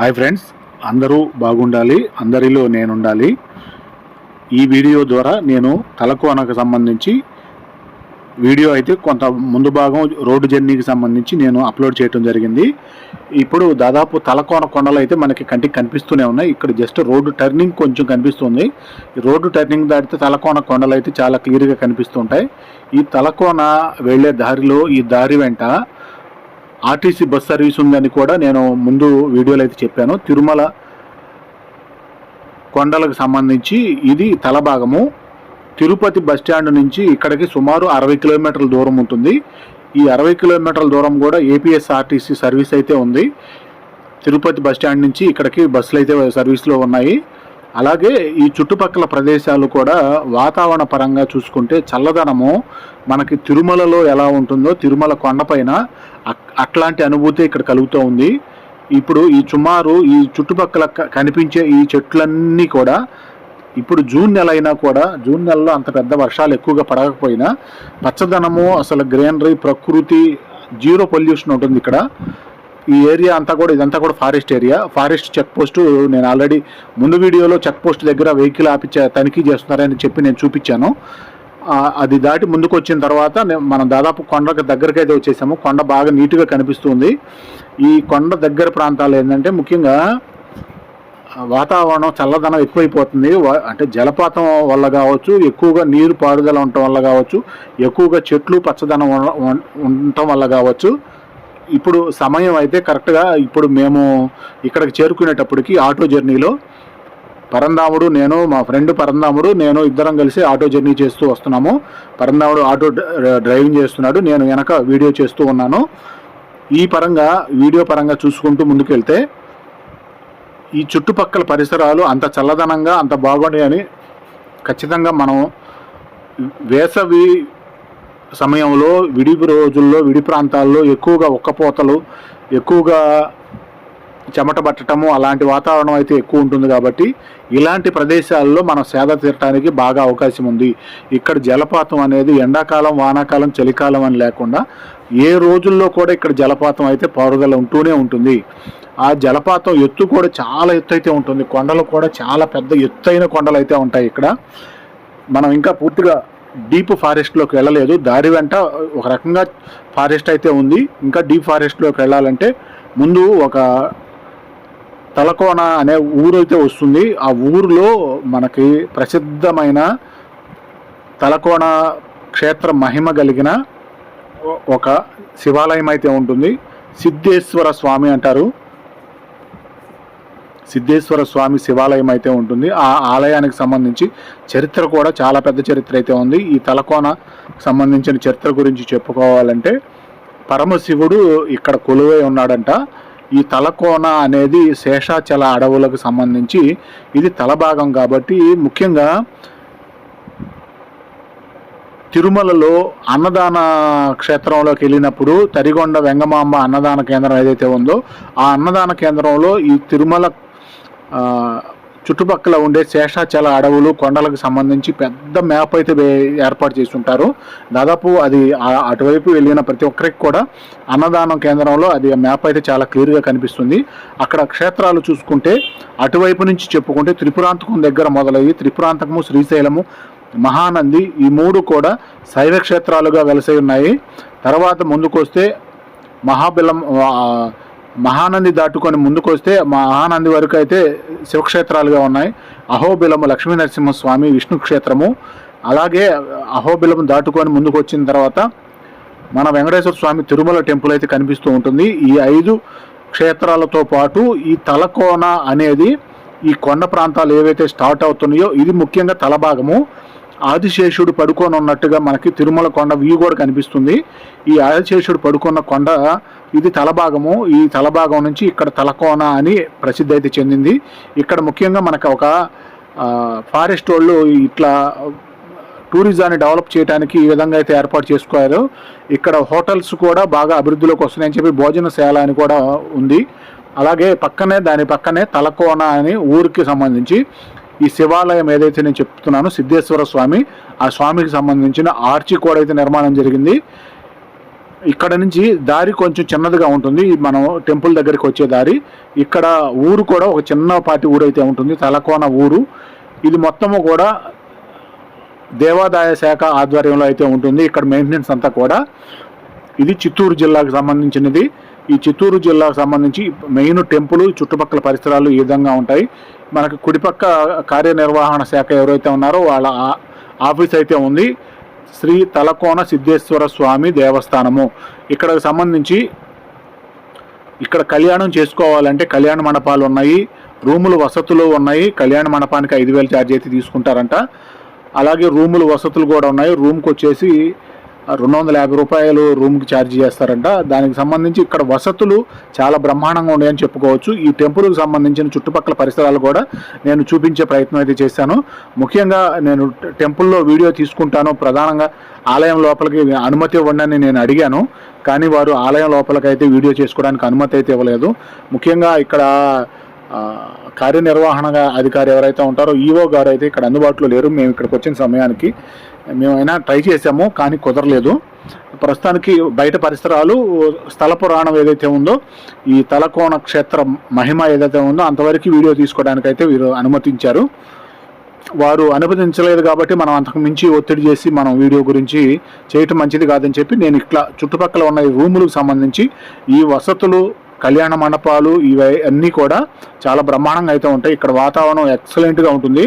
Hi friends అందరూ బాగుండాలి అందరిలో నేను ఉండాలి ఈ వీడియో ద్వారా నేను తలకోనకు సంబంధించి వీడియో అయితే కొంత ముందు భాగం రోడ్డు జర్నీకి సంబంధించి నేను అప్లోడ్ చేయడం జరిగింది. ఇప్పుడు దాదాపు తలకోన కొండలు అయితే మనకి కంటికి కనిపిస్తూనే ఉన్నాయి. ఇక్కడ జస్ట్ రోడ్డు టర్నింగ్ కొంచెం కనిపిస్తుంది. రోడ్డు టర్నింగ్ దాటితే తలకోన కొండలు అయితే చాలా క్లియర్గా కనిపిస్తుంటాయి. ఈ తలకోన వెళ్ళే దారిలో ఈ దారి వెంట ఆర్టీసీ బస్ సర్వీస్ ఉందని కూడా నేను ముందు వీడియోలో అయితే చెప్పాను. తిరుమల కొండలకు సంబంధించి ఇది తలభాగము. తిరుపతి బస్ స్టాండ్ నుంచి ఇక్కడికి సుమారు అరవై కిలోమీటర్ల దూరం ఉంటుంది. ఈ అరవై కిలోమీటర్ల దూరం కూడా ఏపీఎస్ఆర్టీసీ సర్వీస్ అయితే ఉంది. తిరుపతి బస్ స్టాండ్ నుంచి ఇక్కడికి బస్సులు అయితే సర్వీస్లో ఉన్నాయి. అలాగే ఈ చుట్టుపక్కల ప్రదేశాలు కూడా వాతావరణ పరంగా చూసుకుంటే చల్లదనము మనకి తిరుమలలో ఎలా ఉంటుందో తిరుమల కొండపైన అట్లాంటి అనుభూతి ఇక్కడ కలుగుతూ ఉంది. ఇప్పుడు ఈ సుమారు ఈ చుట్టుపక్కల కనిపించే ఈ చెట్లన్నీ కూడా ఇప్పుడు జూన్ నెల అయినా కూడా జూన్ నెలలో అంత పెద్ద వర్షాలు ఎక్కువగా పడకపోయినా పచ్చదనము అసలు గ్రీనరీ ప్రకృతి జీరో పొల్యూషన్ ఉంటుంది ఇక్కడ. ఈ ఏరియా అంతా కూడా ఇదంతా కూడా forest area. Forest check post నేను ఆల్రెడీ ముందు వీడియోలో చెక్ పోస్ట్ దగ్గర వెహికల్ ఆపి తనిఖీ చేస్తున్నారని చెప్పి నేను చూపించాను. అది దాటి ముందుకు వచ్చిన తర్వాత మనం దాదాపు కొండకు దగ్గరికి అయితే వచ్చేసాము. కొండ బాగా నీట్గా కనిపిస్తుంది. ఈ కొండ దగ్గర ప్రాంతాలు ఏంటంటే ముఖ్యంగా వాతావరణం చల్లదనం ఎక్కువైపోతుంది. అంటే జలపాతం వల్ల కావచ్చు ఎక్కువగా నీరు పారుదల ఉండటం వల్ల కావచ్చు ఎక్కువగా చెట్లు పచ్చదనం ఉండటం వల్ల కావచ్చు. ఇప్పుడు సమయం అయితే కరెక్ట్గా ఇప్పుడు మేము ఇక్కడికి చేరుకునేటప్పటికి ఆటో జర్నీలో పరందాముడు నేను మా ఫ్రెండ్ పరందాముడు నేను ఇద్దరం కలిసి ఆటో జర్నీ చేస్తూ వస్తున్నాము. పరందాముడు ఆటో డ్ర- డ్రైవింగ్ చేస్తున్నాడు నేను వెనక వీడియో చేస్తూ ఉన్నాను. ఈ పరంగా వీడియో పరంగా చూసుకుంటూ ముందుకెళ్తే ఈ చుట్టుపక్కల పరిసరాలు అంత చల్లదనంగా అంత బాగున్నాయని ఖచ్చితంగా మనం వేసవి సమయంలో విడిపు రోజుల్లో విడి ప్రాంతాల్లో ఎక్కువగా ఉక్కపోతలు ఎక్కువగా చెమట పట్టడము అలాంటి వాతావరణం అయితే ఎక్కువ ఉంటుంది కాబట్టి ఇలాంటి ప్రదేశాల్లో మనం సేద తీరటానికి బాగా అవకాశం ఉంది. ఇక్కడ జలపాతం అనేది ఎండాకాలం వానాకాలం చలికాలం అని లేకుండా ఏ రోజుల్లో కూడా ఇక్కడ జలపాతం అయితే పారుదల ఉంటూనే ఉంటుంది. ఆ జలపాతం ఎత్తు కూడా చాలా ఎత్తు అయితే ఉంటుంది. కొండలు కూడా చాలా పెద్ద ఎత్తైన కొండలు అయితే ఉంటాయి ఇక్కడ. మనం ఇంకా పూర్తిగా డీప్ ఫారెస్ట్లోకి వెళ్ళలేదు. దారి వెంట ఒక రకంగా ఫారెస్ట్ అయితే ఉంది. ఇంకా డీప్ ఫారెస్ట్లోకి వెళ్ళాలంటే ముందు ఒక తలకోన అనే ఊరు అయితే వస్తుంది. ఆ ఊరిలో మనకి ప్రసిద్ధమైన తలకోన క్షేత్ర మహిమ కలిగిన ఒక శివాలయం అయితే ఉంటుంది. సిద్ధేశ్వర స్వామి అంటారు. సిద్ధేశ్వర స్వామి శివాలయం అయితే ఉంటుంది. ఆ ఆలయానికి సంబంధించి చరిత్ర కూడా చాలా పెద్ద చరిత్ర అయితే ఉంది. ఈ తలకోన సంబంధించిన చరిత్ర గురించి చెప్పుకోవాలంటే పరమశివుడు ఇక్కడ కొలువై ఉన్నాడంట. ఈ తలకోన అనేది శేషాచల అడవులకు సంబంధించి ఇది తలభాగం కాబట్టి ముఖ్యంగా తిరుమలలో అన్నదాన క్షేత్రంలోకి వెళ్ళినప్పుడు తరిగొండ వెంగమాంబ అన్నదాన కేంద్రం ఏదైతే ఉందో ఆ అన్నదాన కేంద్రంలో ఈ తిరుమల చుట్టుపక్కల ఉండే శేషాచల అడవులు కొండలకు సంబంధించి పెద్ద మ్యాప్ అయితే ఏర్పాటు చేసి ఉంటారు దాదాపు అది అటువైపు వెళ్ళిన ప్రతి ఒక్కరికి కూడా అన్నదానం కేంద్రంలో అది ఆ మ్యాప్ అయితే చాలా క్లియర్గా కనిపిస్తుంది. అక్కడ క్షేత్రాలు చూసుకుంటే అటువైపు నుంచి చెప్పుకుంటే త్రిపురాంతకం దగ్గర మొదలయ్యి త్రిపురాంతకము శ్రీశైలము మహానంది ఈ మూడు కూడా శైవ క్షేత్రాలుగా వెలసై ఉన్నాయి. తర్వాత ముందుకు వస్తే మహాబిలం మహానంది దాటుకొని ముందుకొస్తే మహానంది వరకు అయితే శివక్షేత్రాలుగా ఉన్నాయి. అహోబిలము లక్ష్మీ నరసింహస్వామి విష్ణు క్షేత్రము. అలాగే అహోబిలం దాటుకొని ముందుకు వచ్చిన తర్వాత మన వెంకటేశ్వర స్వామి తిరుమల టెంపుల్ అయితే కనిపిస్తూ ఉంటుంది. ఈ ఐదు క్షేత్రాలతో పాటు ఈ తలకోన అనేది ఈ కొండ ప్రాంతాలు ఏవైతే స్టార్ట్ అవుతున్నాయో ఇది ముఖ్యంగా తలభాగము. ఆదిశేషుడు పడుకొని ఉన్నట్టుగా మనకి తిరుమల కొండ వ్యూ కూడా కనిపిస్తుంది. ఈ ఆదిశేషుడు పడుకున్న కొండ ఇది తలభాగము. ఈ తలభాగం నుంచి ఇక్కడ తలకోన అని ప్రసిద్ధి అయితే చెందింది. ఇక్కడ ముఖ్యంగా మనకు ఒక ఫారెస్ట్ వాళ్ళు ఇట్లా టూరిజాన్ని డెవలప్ చేయడానికి ఈ విధంగా అయితే ఏర్పాటు చేసుకోరు ఇక్కడ హోటల్స్ కూడా బాగా అభివృద్ధిలోకి వస్తున్నాయని చెప్పి భోజనశాల అని కూడా ఉంది. అలాగే పక్కనే దాని పక్కనే తలకోన అని ఊరికి సంబంధించి ఈ శివాలయం ఏదైతే నేను చెప్తున్నానో సిద్ధేశ్వర స్వామి ఆ స్వామికి సంబంధించిన ఆర్చి కూడా అయితే నిర్మాణం జరిగింది. ఇక్కడ నుంచి దారి కొంచెం చిన్నదిగా ఉంటుంది. మనం టెంపుల్ దగ్గరికి వచ్చే దారి. ఇక్కడ ఊరు కూడా ఒక చిన్నపాటి ఊరు అయితే ఉంటుంది. తలకోన ఊరు. ఇది మొత్తము కూడా దేవాదాయ శాఖ ఆధ్వర్యంలో అయితే ఉంటుంది. ఇక్కడ మెయింటెనెన్స్ అంతా కూడా. ఇది చిత్తూరు జిల్లాకు సంబంధించినది. ఈ చిత్తూరు జిల్లాకు సంబంధించి మెయిన్ టెంపుల్ చుట్టుపక్కల పరిసరాలు ఈ విధంగా ఉంటాయి. మనకి కుడిపక్క కార్యనిర్వహణ శాఖ ఎవరైతే ఉన్నారో వాళ్ళ ఆఫీస్ అయితే ఉంది. శ్రీ తలకోన సిద్ధేశ్వర స్వామి దేవస్థానము. ఇక్కడ సంబంధించి ఇక్కడ కళ్యాణం చేసుకోవాలంటే కళ్యాణ మండపాలు ఉన్నాయి. రూములు వసతులు ఉన్నాయి. కళ్యాణ మండపానికి ఐదు వేలు ఛార్జ్ అయితే తీసుకుంటారంట. అలాగే రూములు వసతులు కూడా ఉన్నాయి. రూమ్కి వచ్చేసి రెండు వందల యాభై రూపాయలు రూమ్కి ఛార్జ్ చేస్తారంట. దానికి సంబంధించి ఇక్కడ వసతులు చాలా బ్రహ్మాండంగా ఉన్నాయని చెప్పుకోవచ్చు. ఈ టెంపుల్కి సంబంధించిన చుట్టుపక్కల పరిసరాలు కూడా నేను చూపించే ప్రయత్నం అయితే చేశాను. ముఖ్యంగా నేను టెంపుల్లో వీడియో తీసుకుంటాను. ప్రధానంగా ఆలయం లోపలికి అనుమతి ఇవ్వండి అని నేను అడిగాను. కానీ వారు ఆలయం లోపలికైతే వీడియో చేసుకోవడానికి అనుమతి అయితే ఇవ్వలేదు. ముఖ్యంగా ఇక్కడ కార్యనిర్వహణ అధికారి ఎవరైతే ఉంటారో ఈఓ గారు అయితే ఇక్కడ అందుబాటులో లేరు. మేము ఇక్కడికి వచ్చిన సమయానికి మేమైనా ట్రై చేసాము కానీ కుదరలేదు. ప్రస్తుతానికి బయట పరిసరాలు స్థల పురాణం ఏదైతే ఉందో ఈ తలకోణ క్షేత్ర మహిమ ఏదైతే ఉందో అంతవరకు వీడియో తీసుకోవడానికి అయితే వీరు అనుమతించారు. వారు అనుమతించలేదు కాబట్టి మనం అంతకు మించి ఒత్తిడి చేసి మనం వీడియో గురించి చేయటం మంచిది కాదని చెప్పి నేను ఇట్లా చుట్టుపక్కల ఉన్న ఈ రూములకు సంబంధించి ఈ వసతులు కళ్యాణ మండపాలు ఇవి అన్నీ కూడా చాలా బ్రహ్మాండంగా అయితే ఉంటాయి. ఇక్కడ వాతావరణం ఎక్సలెంట్గా ఉంటుంది.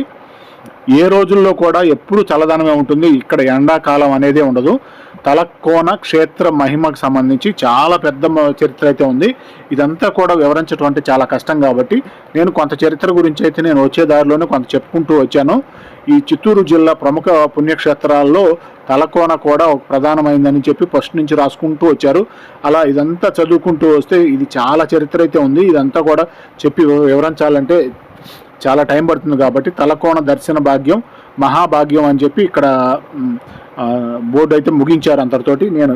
ఏ రోజుల్లో కూడా ఎప్పుడు చల్లదనమే ఉంటుంది. ఇక్కడ ఎండాకాలం అనేది ఉండదు. తలకోన క్షేత్ర మహిమకు సంబంధించి చాలా పెద్ద చరిత్ర అయితే ఉంది. ఇదంతా కూడా వివరించడం అంటే చాలా కష్టం కాబట్టి నేను కొంత చరిత్ర గురించి అయితే నేను వచ్చే దారిలోనే కొంత చెప్పుకుంటూ వచ్చాను. ఈ చిత్తూరు జిల్లా ప్రముఖ పుణ్యక్షేత్రాల్లో తలకోన కూడా ఒక ప్రధానమైందని చెప్పి ఫస్ట్ నుంచి రాసుకుంటూ వచ్చారు. అలా ఇదంతా చదువుకుంటూ వస్తే ఇది చాలా చరిత్ర అయితే ఉంది. ఇదంతా కూడా చెప్పి వివరించాలంటే చాలా టైం పడుతుంది కాబట్టి తలకోన దర్శన భాగ్యం మహాభాగ్యం అని చెప్పి ఇక్కడ బోర్డు అయితే ముగించారు అంతటితోటి. నేను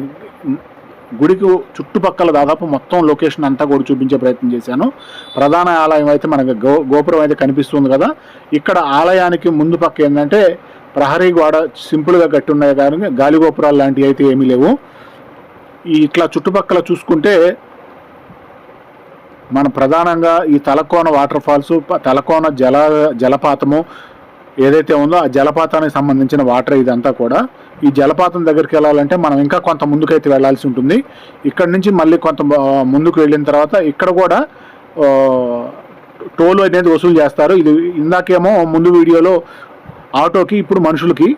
గుడికి చుట్టుపక్కల దాదాపు మొత్తం లొకేషన్ అంతా కూడా చూపించే ప్రయత్నం చేశాను. ప్రధాన ఆలయం అయితే మనకు గో గోపురం అయితే కనిపిస్తుంది కదా. ఇక్కడ ఆలయానికి ముందు పక్క ఏంటంటే ప్రహరీ గోడ సింపుల్గా కట్టి ఉన్నాయి కానీ గాలి గోపురాలు లాంటివి అయితే ఏమీ లేవు. ఇట్లా చుట్టుపక్కల చూసుకుంటే మనం ప్రధానంగా ఈ తలకోన వాటర్ ఫాల్స్ తలకోన జల జలపాతము ఏదైతే ఉందో ఆ జలపాతానికి సంబంధించిన వాటర్ ఇదంతా కూడా ఈ జలపాతం దగ్గరికి వెళ్ళాలంటే మనం ఇంకా కొంత ముందుకైతే వెళ్ళాల్సి ఉంటుంది. ఇక్కడ నుంచి మళ్ళీ కొంత ముందుకు వెళ్ళిన తర్వాత ఇక్కడ కూడా టోల్ అనేది వసూలు చేస్తారు. ఇది ఇందాకేమో ముందు వీడియోలో ఆటోకి ఇప్పుడు మనుషులకి